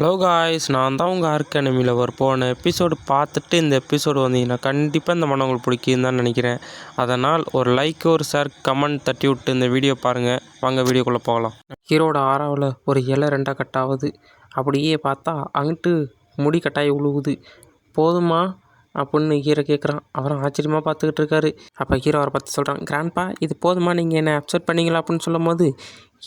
Hello guys நான் தான் உங்கள் ஆர்க் ஒரு போன எபிசோடு பார்த்துட்டு இந்த எபிசோடு வந்தீங்கன்னா கண்டிப்பாக இந்த மனம் உங்களுக்கு பிடிக்குன்னு தான் நினைக்கிறேன். அதனால் ஒரு லைக் ஒரு ஷேர் கமெண்ட் தட்டி விட்டு இந்த வீடியோ பாருங்கள் வாங்க வீடியோக்குள்ளே போகலாம். ஹீரோட ஆறாவில் ஒரு இலை ரெண்டாக கட்டாகுது அப்படியே பார்த்தா அங்கிட்டு முடி கட்டாயி உழுவுது. போதுமா? அப்படின்னு ஹீரோ கேட்குறான் அவரும் ஆச்சரியமாக பார்த்துக்கிட்டு இருக்காரு. அப்போ ஹீரோ அவரை பார்த்து சொல்கிறான் கிராண்ட்பா இது போதுமா? நீங்கள் என்ன அப்செட் பண்ணீங்களா? அப்படின்னு சொல்லும் போது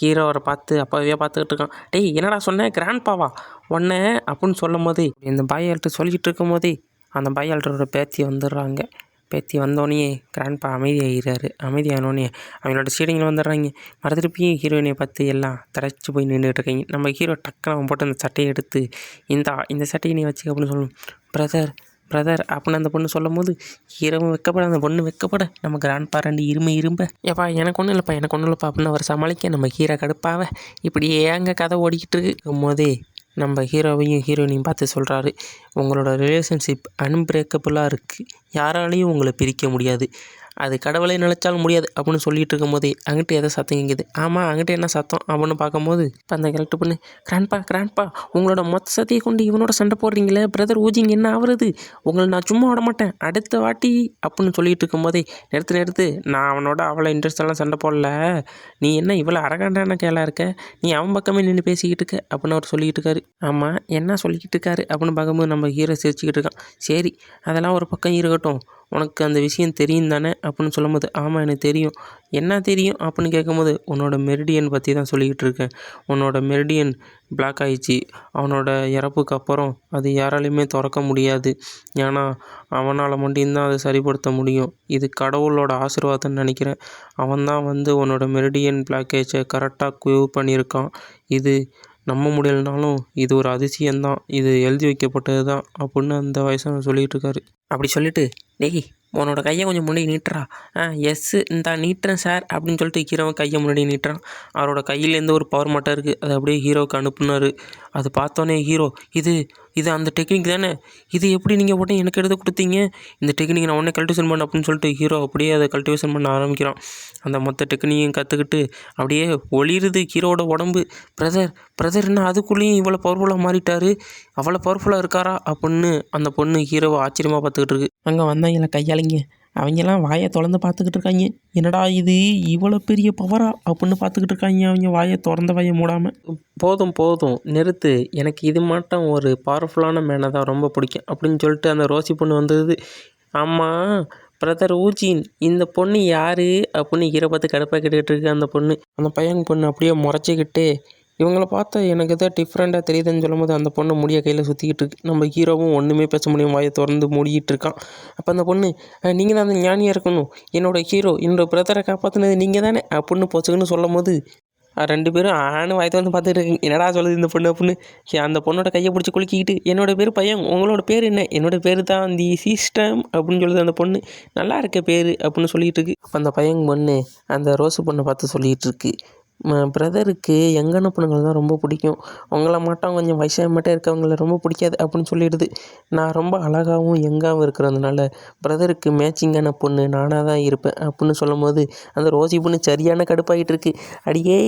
ஹீரோவரை பார்த்து அப்பாவே பார்த்துக்கிட்டு இருக்கான். டேய் என்னடா சொன்னேன் கிராண்ட்பாவா உன்னை? அப்படின்னு சொல்லும் போதே இந்த பாயால்கிட்ட சொல்லிக்கிட்டு இருக்கும் போதே அந்த பாயாள்கிட்டோட பேத்தி வந்துடுறாங்க. பேத்தி வந்தோடனே கிராண்ட்பா அமைதியாகிறாரு அமைதியானோடனே அவங்களோட சீடிங்கில் வந்துடுறாங்க. மறுதிருப்பியும் ஹீரோயினை பார்த்து எல்லாம் தடைச்சி போய் நின்றுட்டு இருக்கீங்க. நம்ம ஹீரோ டக்குன்னு அவன் போட்டு அந்த சட்டையை எடுத்து இந்தா இந்த சட்டையை நீ வச்சுக்க அப்படின்னு சொல்லணும் பிரதர் பிரதர் அப்படின்னு அந்த பொண்ணு சொல்லும் போது ஹீரோவும் வைக்கப்பட அந்த பொண்ணு வைக்கப்பட நம்ம கிராண்ட் பாராண்டி இருமை இரும்ப. ஏப்பா எனக்கு ஒன்றும் இல்லைப்பா எனக்கு ஒன்றும் இல்லைப்பா அப்படின்னு அவர் சமாளிக்க நம்ம ஹீரோ கடுப்பாவ இப்படியே அங்கே கதை ஓடிக்கிட்டு இருக்கும் போதே நம்ம ஹீரோவையும் ஹீரோயினையும் பார்த்து சொல்கிறாரு உங்களோட ரிலேஷன்ஷிப் அன்பிரேக்கபுளாக இருக்குது யாராலையும் உங்களை பிரிக்க முடியாது. அது கடவுளை நினைச்சாலும் முடியாது அப்படின்னு சொல்லிட்டு இருக்கும்போதே அங்கிட்டு எதை சத்தம் கேட்குது ஆமாம் அங்கிட்டு என்ன சத்தம் அப்படின்னு பார்க்கும்போது இப்போ அந்த கரெக்ட் பண்ணு கிராண்ட்பா கிராண்ட்பா உங்களோட மொத்த சத்தியை கொண்டு இவனோட சண்டை போடுறீங்களே பிரதர் ஊஜிங் என்ன ஆகுறது உங்களை நான் சும்மா விட மாட்டேன் அடுத்த வாட்டி அப்படின்னு சொல்லிட்டு இருக்கும்போதே நிறுத்து நிறுத்து நான் அவனோட அவளை இன்ட்ரெஸ்ட் எல்லாம் சண்டை போடல. நீ என்ன இவ்வளோ அரகாண்டான கேளாக இருக்க? நீ அவன் பக்கமே நின்று பேசிக்கிட்டு இருக்க அப்படின்னு அவர் சொல்லிக்கிட்டு இருக்காரு ஆமாம் என்ன சொல்லிக்கிட்டு இருக்காரு அப்படின்னு பார்க்கும்போது நம்ம ஹீரோ சிரிச்சுக்கிட்டு இருக்கான். சரி அதெல்லாம் ஒரு பக்கம் இருக்கட்டும். உனக்கு அந்த விஷயம் தெரியும் தானே அப்படின்னு சொல்லும்போது ஆமாம் எனக்கு தெரியும். என்ன தெரியும்? அப்படின்னு கேட்கும்போது உன்னோட மெரிடியன் பற்றி தான் சொல்லிக்கிட்டு இருக்கேன். உன்னோட மெரிடியன் பிளாக் ஆயிடுச்சு. அவனோட இறப்புக்கு அப்புறம் அது யாராலையுமே திறக்க முடியாது. ஏன்னா அவனால் மட்டும்தான் அதை சரிப்படுத்த முடியும். இது கடவுளோட ஆசீர்வாதம்னு நினைக்கிறேன். அவன் தான் வந்து உன்னோட மெரிடியன் பிளாக்கேஜை கரெக்டாக க்யூர் பண்ணியிருக்கான். இது நம்ப முடியலனாலும் இது ஒரு அதிசயம்தான். இது எழுதி வைக்கப்பட்டது தான் அப்படின்னு அந்த வயசான சொல்லிகிட்டு இருக்காரு. அப்படி சொல்லிட்டு டேய் உன்னோட கையை கொஞ்சம் முன்னாடி நீட்டுறா. ஆ எஸ்ஸு இந்த நீட்டுறேன் சார் அப்படின்னு சொல்லிட்டு ஹீரோவை கையை முன்னாடி நீட்டுறான். அவரோட கையிலேருந்து ஒரு பவர் மட்டும் இருக்குது அதை அப்படியே ஹீரோவுக்கு அனுப்புனார். அது பார்த்தோன்னே ஹீரோ இது இது அந்த டெக்னிக் தானே? இது எப்படி நீங்கள் உடனே எனக்கு எடுத்து கொடுத்தீங்க? இந்த டெக்னிக் நான் உடனே கல்டிவேஷன் பண்ண அப்படின்னு சொல்லிட்டு ஹீரோ அப்படியே அதை கல்டிவேஷன் பண்ண ஆரம்பிக்கிறான். அந்த மொத்த டெக்னிக்கையும் கற்றுக்கிட்டு அப்படியே ஒளிருது ஹீரோவோட உடம்பு. பிரதர் பிரதர் என்ன அதுக்குள்ளேயும் இவ்வளோ பவர்ஃபுல்லாக மாறிட்டார்? அவ்வளோ பவர்ஃபுல்லாக இருக்காரா? அப்படின்னு அந்த பொண்ணு ஹீரோவை ஆச்சரியமாக பார்த்துக்கிட்டு இருக்கு. அங்கே கையால் கையாளிங்க அவங்கெல்லாம் வாயை திறந்து பார்த்துக்கிட்டு இருக்காங்க. என்னடா இது? இவ்வளோ பெரிய பவரா அப்படின்னு பார்த்துக்கிட்டு இருக்காங்க. அவங்க வாயை திறந்த வாயை மூடாமல் போதும் போதும். நிறுத்து. எனக்கு இது மட்டும் ஒரு பவர்ஃபுல்லான மேனை தான் ரொம்ப பிடிக்கும். அப்படின்னு சொல்லிட்டு அந்த ரோசி பொண்ணு வந்தது ஆமாம் பிரதர் ஊஜின் இந்த பொண்ணு யார்? அப்படின்னு ஈரப்பத்து பார்த்து கடுப்பாக கேட்டுக்கிட்டு இருக்கு அந்த பொண்ணு. அந்த பையன் பொண்ணு அப்படியே முறைச்சிக்கிட்டு இவங்கள பார்த்தா எனக்கு எதாவது டிஃப்ரெண்ட்டாக தெரியுதுன்னு சொல்லும்போது அந்த பொண்ணு முடிய கையில் சுற்றிக்கிட்டு இருக்கு. நம்ம ஹீரோவும் ஒன்றுமே பேச முடியும் வாயை திறந்து மூடிக்கிட்டு இருக்கான். அப்போ அந்த பொண்ணு நீங்கள் தான் அந்த ஞானியாக இருக்கணும். என்னோட ஹீரோ என்னோடய பிரதரை காப்பாற்றினது நீங்கள் தானே. அப்படின்னு பொச்சுக்குன்னு சொல்லும் போது ரெண்டு பேரும் ஆணு வாயத்தை வந்து பார்த்துட்டு இருக்கீங்க. என்னடா சொல்லுது இந்த பொண்ணு அப்படின்னு. அந்த பொண்ணோட கையை பிடிச்சி குலுக்கிக்கிட்டு என்னோட பேர் பையன் உங்களோட பேர் என்ன? என்னோட பேர் தான் தி சிஸ்டம் அப்படின்னு சொல்லுது அந்த பொண்ணு. நல்லா இருக்க பேர் அப்படின்னு சொல்லிகிட்டு இருக்கு. அப்போ அந்த பையன் பொண்ணு அந்த ரோஸு பொண்ணை பார்த்து சொல்லிகிட்டு இருக்கு. பிரதருக்கு யங்கான பொண்ணுங்களை தான் ரொம்ப பிடிக்கும். அவங்கள மட்டும் கொஞ்சம் வயசாக மட்டும் இருக்கவங்கள ரொம்ப பிடிக்காது அப்படின்னு சொல்லிடுது. நான் ரொம்ப அழகாகவும் யங்காகவும் இருக்கிறதுனால பிரதருக்கு மேட்சிங்கான பொண்ணு நானாக தான் இருப்பேன் அப்படின்னு சொல்லும்போது அந்த ரோசி பொண்ணு சரியான கடுப்பாகிட்டு இருக்கு. அடியே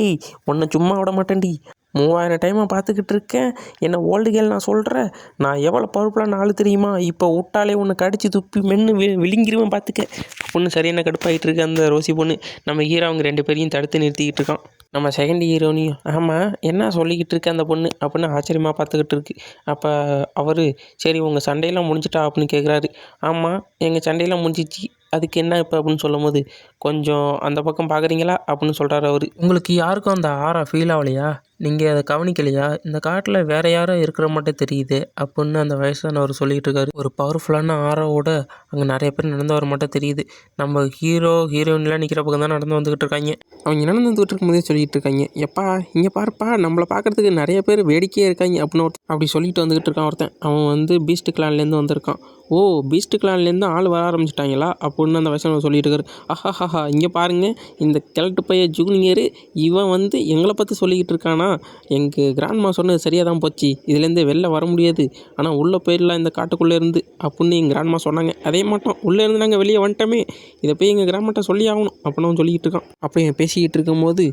உன்னை சும்மா விட மாட்டேன்டி. மூவாயிரம் டைமாக பார்த்துக்கிட்டு இருக்கேன். என்னை ஓல்டு கேள் நான் சொல்கிறேன் நான் எவ்வளோ பவர்ஃபுல்லான நாள் தெரியுமா? இப்போ விட்டாலே ஒன்று கடிச்சு துப்பி மென்று வி விழுங்கிருவேன் பார்த்துக்க. பொண்ணு சரியான கடுப்பாகிட்டு இருக்கு அந்த ரோசி பொண்ணு. நம்ம ஹீரோ அவங்க ரெண்டு பேரையும் தடுத்து நிறுத்திக்கிட்டு இருக்கான். நம்ம செகண்ட் ஹீரோனையும் ஆமாம் என்ன சொல்லிக்கிட்டு இருக்கு அந்த பொண்ணு? அப்படின்னு ஆச்சரியமாக பார்த்துக்கிட்டு இருக்கு. அப்போ அவர் சரி உங்கள் சண்டையெல்லாம் முடிஞ்சிட்டா அப்படின்னு கேட்குறாரு ஆமாம் எங்கள் சண்டையெல்லாம் முடிஞ்சிச்சு. அதுக்கு என்ன இப்போ அப்படின்னு சொல்லும் போது கொஞ்சம் அந்த பக்கம் பார்க்குறீங்களா அப்படின்னு சொல்கிறாரு அவர். உங்களுக்கு யாருக்கும் அந்த ஆறா ஃபீல் ஆகலையா? நீங்கள் அதை கவனிக்கலையா? இந்த காட்டில் வேற யாரோ இருக்கிற மட்டும் தெரியுது அப்புடின்னு அந்த வயசானவர் சொல்லிகிட்டு இருக்காரு ஒரு பவர்ஃபுல்லான ஆரோவோட அங்கே நிறைய பேர் நடந்து வர மட்டும் தெரியுது. நம்ம ஹீரோ ஹீரோயின்லாம் நிற்கிற பக்கம் தான் நடந்து வந்துக்கிட்டு இருக்காங்க. அவங்க நடந்து வந்துகிட்டு இருக்கும்போதே சொல்லிகிட்டு இருக்காங்க. எப்பா இங்கே பாருப்பா நம்மளை பார்க்கறதுக்கு நிறைய பேர் வேடிக்கையே இருக்காங்க அப்படின்னு ஒருத்தன் அப்படி சொல்லிட்டு வந்துக்கிட்டு இருக்கான் ஒருத்தன். அவன் வந்து பீஸ்ட் கிளான்லேருந்து வந்திருக்கான். ஓ பீஸ்ட் கிளான்லேருந்து ஆள் வர ஆரம்பிச்சிட்டாங்களா? அப்படின்னு அந்த வயசானவர் சொல்லிட்டு இருக்காரு. ஆஹாஹாஹா இங்கே பாருங்க இந்த கிழட்டு பைய ஜூனியர் இவன் வந்து எங்களை பற்றி சொல்லிக்கிட்டு இருக்கானா? ஆனால் எங்கள் கிராண்ட்மா சொன்னது சரியாக தான் போச்சு. இதுலேருந்து வெளில வர முடியாது. ஆனால் உள்ளே போயிடலாம் இந்த காட்டுக்குள்ளே இருந்து அப்படின்னு எங்கள் கிராண்ட்மா சொன்னாங்க. அதே மாட்டோம் உள்ளே இருந்து நாங்கள் வெளியே வந்துட்டோமே. இதை போய் எங்கள் கிராமட்ட சொல்லி ஆகணும் அப்படின்னு சொல்லிக்கிட்டு இருக்கான். அப்படியே பேசிக்கிட்டு இருக்கும்போது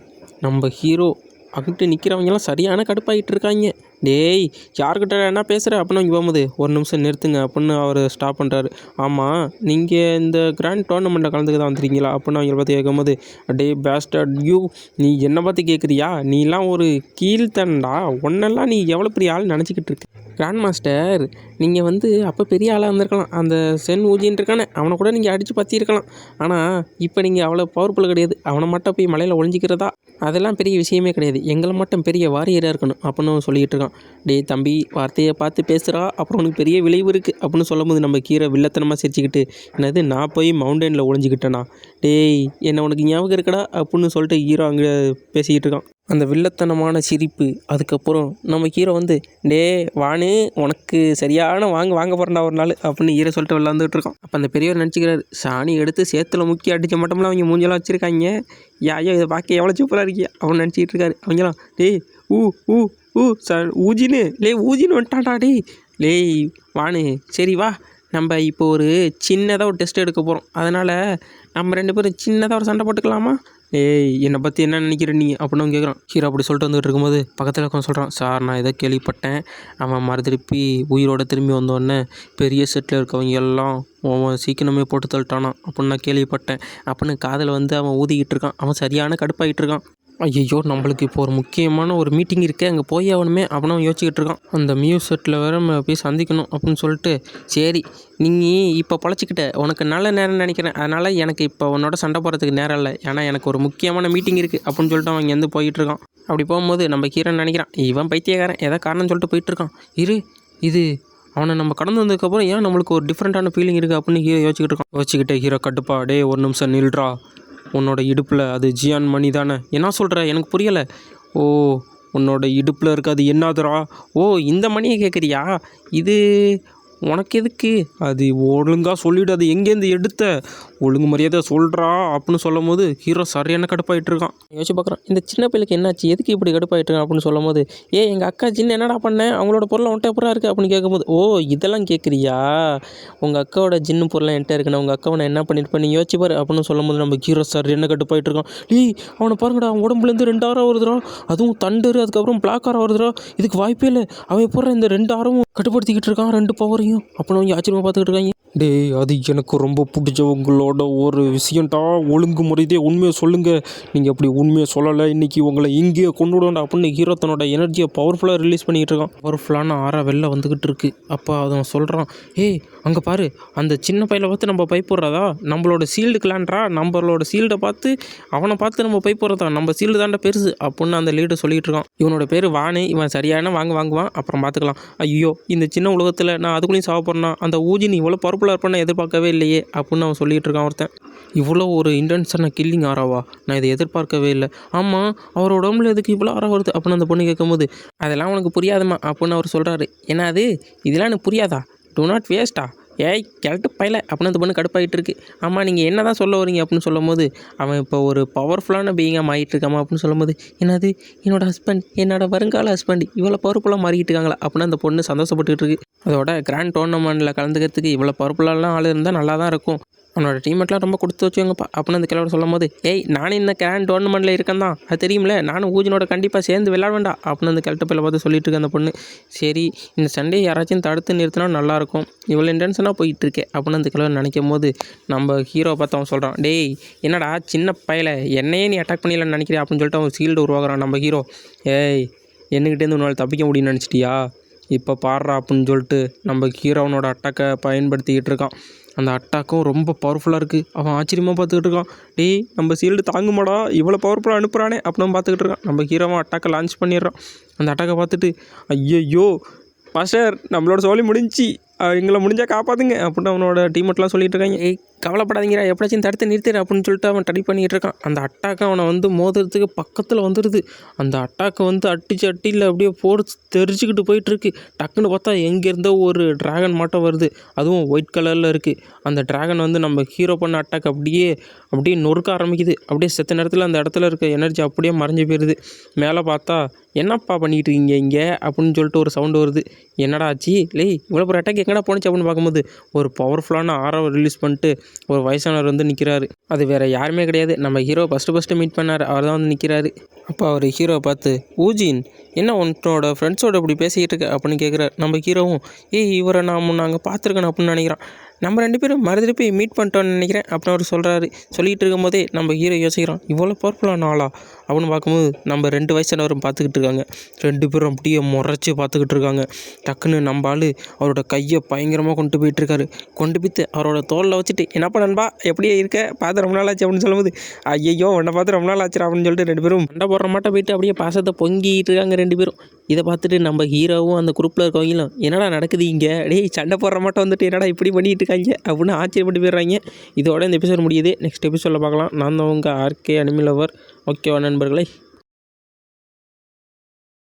நம்ம ஹீரோ அங்கிட்டு நிற்கிறவங்கலாம் சரியான கடுப்பாகிட்டு இருக்காங்க டேய் யார்கிட்ட என்ன பேசுகிற அப்படின்னு இங்கே போகும்போது ஒரு நிமிஷம் நிறுத்துங்க அப்படின்னு அவர் ஸ்டாப் பண்ணுறாரு ஆமாம் நீங்கள் இந்த கிராண்ட் டோர்னமெண்ட்டில் கலந்துக்க தான் வந்துருக்கீங்களா? அப்படின்னு அவங்கள பார்த்து கேட்கும்போது டே பேஸ்டர்ட் யூ நீ என்னை பார்த்து கேட்குறியா நீலாம் ஒரு கீழ்த்தண்டா? உன்னெல்லாம் நீ எவ்வளோ பெரிய ஆள் நினச்சிக்கிட்டு இருக்க? கிராண்ட் மாஸ்டர் நீங்கள் வந்து அப்போ பெரிய ஆளாக இருந்திருக்கலாம். அந்த சென் ஊஜின்னு இருக்கானே அவனை கூட நீங்கள் அடித்து பற்றியிருக்கலாம் ஆனால் இப்போ நீங்கள் அவ்வளோ பவர்ஃபுல் கிடையாது. அவனை மட்டும் போய் மலையில் ஒளிஞ்சிக்கிறதா? அதெல்லாம் பெரிய விஷயமே கிடையாது. எங்களை மட்டும் பெரிய வாரியராக இருக்கணும் அப்படின்னு அவன் இருக்கான் டேய் தம்பி வார்த்தையை பார்த்து பேசுகிறா அப்புறம் உனக்கு பெரிய விளைவு இருக்குது அப்படின்னு சொல்லும்போது நம்ம கீரை வில்லத்தனமாக சிரிச்சுக்கிட்டு என்னது நான் போய் மவுண்டனில் ஒழிஞ்சிக்கிட்டேனா டேய் என்ன உனக்கு ஞாபகம் இருக்கடா அப்படின்னு சொல்லிட்டு ஹீரோ அங்கே பேசிக்கிட்டு இருக்கான் அந்த வில்லத்தனமான சிரிப்பு அதுக்கப்புறம் நம்ம ஹீரோ வந்து டே வானு உனக்கு சரியான வாங்க வாங்க போகிறேன்டா ஒரு நாள் அப்படின்னு ஹீரோ சொல்லிட்டு விளாண்டுட்டு இருக்கான். அப்போ அந்த பெரியவர் நினச்சிக்கிறாரு சாணி எடுத்து சேத்துல முக்கி அடித்த மட்டும்லாம் அவங்க மூஞ்செல்லாம் வச்சுருக்காங்க? யா ஐயோ இதை பார்க்க எவ்வளோ சூப்பராக இருக்கியா அவன் நினச்சிக்கிட்டு இருக்காரு. அவங்களாம் டேய் ஊ ஊ ஊ ச ஊஜின்னு லே ஊஜின்னு வந்துட்டாடா டே லேய் வானு சரி வா நம்ம இப்போ ஒரு சின்னதாக ஒரு டெஸ்ட் எடுக்க போகிறோம் அதனால் நம்ம ரெண்டு பேரும் சின்னதாக ஒரு சண்டை போட்டுக்கலாமா? ஏய் என்னை பற்றி என்ன நினைக்கிற நீ? அப்படின்னு அவன் கேட்குறான் ஹீரோ அப்படி சொல்லிட்டு வந்துட்டு இருக்கும்போது பக்கத்தில் உட்காந்து சொல்கிறான் சார் நான் இதை கேள்விப்பட்டேன். அவன் மறு திருப்பி உயிரோட திரும்பி வந்தோடனே பெரிய செட்டில் இருக்கவங்க எல்லாம் அவன் சீக்கிரமே போட்டு தள்ளிட்டானான் அப்படின்னு நான் கேள்விப்பட்டேன். அப்படின்னு காதில் வந்து அவன் ஊதிக்கிட்டு இருக்கான். அவன் சரியான கடுப்பாகிட்டு இருக்கான். ஐயோ நம்மளுக்கு இப்போ ஒரு முக்கியமான ஒரு மீட்டிங் இருக்கே அங்கே போய் ஆகணுமே அப்படின்னு அவன் யோசிச்சுக்கிட்டு இருக்கான். அந்த மியூஸ் செட்டில் வேறு நம்ம போய் சந்திக்கணும் அப்படின்னு சொல்லிட்டு சரி நீங்கள் இப்போ பொழைச்சிக்கிட்ட உனக்கு நல்ல நேரம்னு நினைக்கிறேன். அதனால் எனக்கு இப்போ உன்னோட சண்டை போகிறதுக்கு நேரம் இல்லை. ஏன்னா எனக்கு ஒரு முக்கியமான மீட்டிங் இருக்குது அப்படின்னு சொல்லிட்டு அவன் இங்கேருந்து போயிட்டுருக்கான் அப்படி போகும்போது நம்ம கீரன் நினைக்கிறான் இவன் பைத்தியக்காரன் ஏதோ காரணம் சொல்லிட்டு போயிட்டுருக்கான் இரு இது அவனை நம்ம கடந்து வந்ததுக்கப்புறம் ஏன் நம்மளுக்கு ஒரு டிஃப்ரெண்ட்டான ஃபீலிங் இருக்குது அப்படின்னு ஹீரோ யோசிச்சுக்கிட்டு இருக்கான். யோசிச்சுக்கிட்டே ஹீரோ கட்டுப்பா டே ஒரு நிமிஷம் நில்றா. உன்னோட இடுப்பில் அது ஜியான் மணி தானே? என்ன சொல்கிற எனக்கு புரியலை. ஓ உன்னோட இடுப்பில் இருக்காது. என்னதுரா? ஓ இந்த மணியை கேட்குறியா இது உனக்கு எதுக்கு? அது ஒழுங்காக சொல்லிவிடு அது எங்கேருந்து எடுத்த? ஒழுங்கு மரியாதை சொல்கிறா அப்படின்னு சொல்லும் போது ஹீரோ சரியான கடுப்பாயிட்டு இருக்கான் யோசிச்சு பார்க்குறான் இந்த சின்ன பிள்ளைக்கு என்னாச்சு? எதுக்கு இப்படி கடுப்பாயிட்டு இருக்கான் அப்படின்னு சொல்லும் போது ஏ எங்கள் அக்கா சின்ன என்னடா பண்ணேன் அவங்களோட பொருளை உன்ட்ட எப்படா இருக்குது அப்படின்னு கேட்கும்போது ஓ இதெல்லாம் கேட்குறியா உங்கள் அக்காவோட ஜின்னு பொருளாக என்கிட்ட இருக்குண்ணா. உங்கள் அக்காவை நான் என்ன பண்ணியிருப்பேன் நீ யோசிச்சு பாரு. அப்படின்னு சொல்லும் போது நம்ம ஹீரோ சார் என்ன கடுப்பாயிட்டு இருக்கான் டேய் அவனை பாருங்கடா அவன் உடம்புலேருந்து ரெண்டு ஆரம் வருதுடா. அதுவும் தண்டரு அதுக்கப்புறம் பிளாக் ஆரம் வருதுடா. இதுக்கு வாய்ப்பே இல்லை. அவன் எப்போ இந்த ரெண்டு ஆரமும் கட்டுப்படுத்திக்கிட்டு இருக்கான் ரெண்டு பவரையும் அப்படின்னு அவங்க ஆச்சரியமாக பார்த்துக்கிட்டு இருக்காங்க. டேய் அது எனக்கு ரொம்ப பிடிச்சவங்களோட ஒரு விஷயம்டா. ஒழுங்கு முறைதே உண்மையை சொல்லுங்கள் நீங்கள் அப்படி உண்மையை சொல்லலை. இன்றைக்கி உங்களை இங்கேயே கொண்டு விடணும் அப்படின்னு ஹீரோ தன்னோட எனர்ஜியை பவர்ஃபுல்லாக ரிலீஸ் பண்ணிகிட்டு இருக்கான். பவர்ஃபுல்லான ஆறா வெளில வந்துக்கிட்டு இருக்கு. அப்போ அவன் சொல்கிறான் ஏய் அங்கே பாரு. அந்த சின்ன பையில பார்த்து நம்ம பயப்படுறதா? நம்மளோட சீல்டு கிளான்றா நம்மளோட சீல்டை பார்த்து அவனை பார்த்து நம்ம பயப்படுறதா? நம்ம சீல்டு தாண்டா பெருசு. அப்படின்னு அந்த லீடர் சொல்லிகிட்டு இருக்கான். இவனோட பேர் வானே. இவன் சரியான வாங்க வாங்குவான். அப்புறம் பார்த்துக்கலாம். ஐயோ இந்த சின்ன உலகத்தில் நான் அதுக்குள்ளேயும் சாப்பிட்றேன்னா அந்த ஊஜி நீ இவ்வளோ பாப்புலர் பண்ண எதிர்பார்க்கவே இல்லையே அப்படின்னு அவன் சொல்லிகிட்டு இருக்கான் ஒருத்தன். இவ்வளோ ஒரு இன்டென்ஸான கில்லிங் ஆறாவா? நான் இதை எதிர்பார்க்கவே இல்லை. ஆமாம் அவரோட உடம்புல எதுக்கு இவ்வளோ ஆறா வருது அப்படின்னு அந்த பொண்ணு கேட்கும்போது அதெல்லாம் உனக்கு புரியாதுமா அப்படின்னு அவர் சொல்கிறாரு ஏன்னா அது இதெல்லாம் எனக்கு புரியாதா? டு நாட் வேஸ்ட்டா ஏய் கிழட்டு பையல அப்படின்னு அந்த பொண்ணு கடுப்பாகிட்டு இருக்கு ஆமாம் நீங்கள் என்ன தான் சொல்ல வரீங்க அப்படின்னு சொல்லும் போது அவன் இப்போ ஒரு பவர்ஃபுல்லான பீயிங்காக மாறிட்டு இருக்காமா அப்படின்னு சொல்லும் போது என்னது? என்னோட ஹஸ்பண்ட் என்னோட வருங்கால ஹஸ்பண்ட் இவ்வளோ பவர்ஃபுல்லாக மாறிட்டு இருக்காங்களா அப்படின்னு அந்த பொண்ணு சந்தோஷப்பட்டுக்கிட்டு இருக்கு. அதோட கிராண்ட் டோர்னமெண்ட்டில் கலந்துக்கிறதுக்கு இவ்வளோ பவர்ஃபுல்லாலாம் ஆள் இருந்தால் நல்லா தான் இருக்கும். அவனோட டீமெட்லாம் ரொம்ப கொடுத்து வச்சுங்கப்பா அப்படின்னு அந்த கிழவர் சொல்லும் போது ஏய் நானும் இந்த கிராண்ட் டோர்னமெண்ட்டில் இருக்கேன் தான் அது தெரியுமில்ல? நானும் ஊஜினோட கண்டிப்பாக சேர்ந்து விளாடுவேண்டா அப்படின்னு அந்த கிழட்டு பார்த்து சொல்லிட்டு இருக்க அந்த பொண்ணு சரி இந்த சண்டே யாராச்சும் தடுத்து நிறுத்தினா நல்லாயிருக்கும். இவ்வளோ இன்டென்ஷனாக போயிட்டு இருக்கே அப்படின்னு அந்த கிழவர் நினைக்கும் போது நம்ம ஹீரோ பார்த்து அவன் சொல்கிறான் டேய் என்னடா சின்ன பையல? என்னையே நீ அட்டாக் பண்ணிடலான்னு நினைக்கிறேன் அப்படின்னு சொல்லிட்டு அவன் சீல்டு உருவாக்குறான் நம்ம ஹீரோ ஏய் என்னகிட்டேருந்து உன்னால் தப்பிக்க முடியும்னு நினச்சிட்டியா? இப்போ பாடுறா அப்படின்னு சொல்லிட்டு நம்ம ஹீரோவனோட அட்டாக்கை பயன்படுத்திக்கிட்டு இருக்கான். அந்த அட்டாக்கும் ரொம்ப பவர்ஃபுல்லாக இருக்குது அவன் ஆச்சரியமாக பார்த்துக்கிட்டு இருக்கான். டேய் நம்ம சீல்டு தாங்குமாடா? இவ்வளோ பவர்ஃபுல்லாக அனுப்புகிறானே அப்படின்னு பார்த்துக்கிட்டு இருக்கான். நம்ம ஹீரோவன் அட்டாக்கை லான்ச் பண்ணிடுறான். அந்த அட்டாக்கை பார்த்துட்டு ஐயையோ மாஸ்டர் நம்மளோட சோழி முடிஞ்சி எங்களை முடிஞ்சால் காப்பாற்றுங்க அப்படின்னு அவனோட டீமெட்லாம் சொல்லிட்டு இருக்காங்க. ஏய் கவலைப்படாதீங்கடா எப்படியாச்சும் தடுத்து நிறுத்திடு அப்படின்னு சொல்லிட்டு அவன் ட்ரை பண்ணிகிட்டு இருக்கான். அந்த அட்டாக்கை அவனை வந்து மோதுறதுக்கு பக்கத்தில் வந்துடுது அந்த அட்டாக்கை வந்து அட்டிச்சு அட்டியில் அப்படியே போட்டு தெரிஞ்சுக்கிட்டு போயிட்டுருக்கு. டக்குன்னு பார்த்தா எங்கேருந்தோ ஒரு டிராகன் மாட்டம் வருது. அதுவும் ஒயிட் கலரில் இருக்குது அந்த ட்ராகன் வந்து நம்ம ஹீரோ பண்ண அட்டாக் அப்படியே அப்படியே நொறுக்க ஆரம்பிக்குது. அப்படியே செத்த நேரத்தில் அந்த இடத்துல இருக்க எனர்ஜி அப்படியே மறைஞ்சு போயிடுது மேலே பார்த்தா என்னப்பா பண்ணிகிட்டு இருக்கீங்க இங்கே? அப்படின்னு சொல்லிட்டு ஒரு சவுண்டு வருது. என்னடா ஆச்சு? லே இவ்வளோ ஒரு அட்டாக் எங்கடா போணுச்சு? அப்படின்னு பார்க்கும்போது ஒரு பவர்ஃபுல்லான ஆரவை ரிலீஸ் பண்ணிட்டு ஒரு வயசானவர் வந்து நிற்கிறாரு அது வேறு யாருமே கிடையாது. நம்ம ஹீரோ ஃபஸ்ட்டு ஃபஸ்ட்டு மீட் பண்ணார். அவர் தான் வந்து நிற்கிறாரு அப்போ அவர் ஹீரோவை பார்த்து ஊஜின் என்ன உன்னோட ஃப்ரெண்ட்ஸோட இப்படி பேசிக்கிட்டு இருக்க? அப்படின்னு கேட்குறாரு நம்ம ஹீரோவும் ஏய் இவரை நான் நாங்கள் பார்த்துருக்கணும் அப்படின்னு நினைக்கிறான். நம்ம ரெண்டு பேரும் மறுதிரி போய் மீட் பண்ணிட்டோம்னு நினைக்கிறேன். அப்படின்னு அவர் சொல்கிறாரு சொல்லிகிட்டு இருக்கும்போதே நம்ம ஹீரோ யோசிக்கிறோம் இவ்வளோ பவர்ஃபுல்லான ஆளா? அப்படின்னு பார்க்கும்போது நம்ம ரெண்டு வயசானவரும் பார்த்துக்கிட்டு இருக்காங்க. ரெண்டு பேரும் அப்படியே முறைச்சி பார்த்துக்கிட்டு இருக்காங்க. டக்குன்னு நம்ம ஆள் அவரோட கையை பயங்கரமாக கொண்டு போயிட்டுருக்காரு கொண்டு போய்த்து அவரோட தோலில் வச்சுட்டு என்னப்பா நண்பா எப்படியே இருக்க? பார்த்து ரொம்ப நாள் ஆச்சு அப்படின்னு சொல்லும்போது ஐயோ உன்னை பார்த்து ரொம்ப நாள் ஆச்சு அப்படின்னு சொல்லிட்டு ரெண்டு பேரும் மண்டை போடுற மாட்டை போயிட்டு அப்படியே பாசத்தை பொங்கிட்டு இருக்காங்க ரெண்டு பேரும். இதை பார்த்துட்டு நம்ம ஹீரோவும் அந்த குரூப்பில் இருக்கவங்களும் என்னடா நடக்குது இங்கே? டேய் சண்டை போடுற மாட்டை வந்துட்டு என்னடா இப்படி பண்ணிட்டு இருக்காங்க. அப்படின்னு ஆச்சரியப்பட்டு போயிடுறாங்க. இதோட இந்த எபிசோட் முடியுது. நெக்ஸ்ட் எபிசோடில் பார்க்கலாம். நான் தான் உங்கள் ஆர்கே அனிமல் லவர் ஓகேவா நண்பர்களே?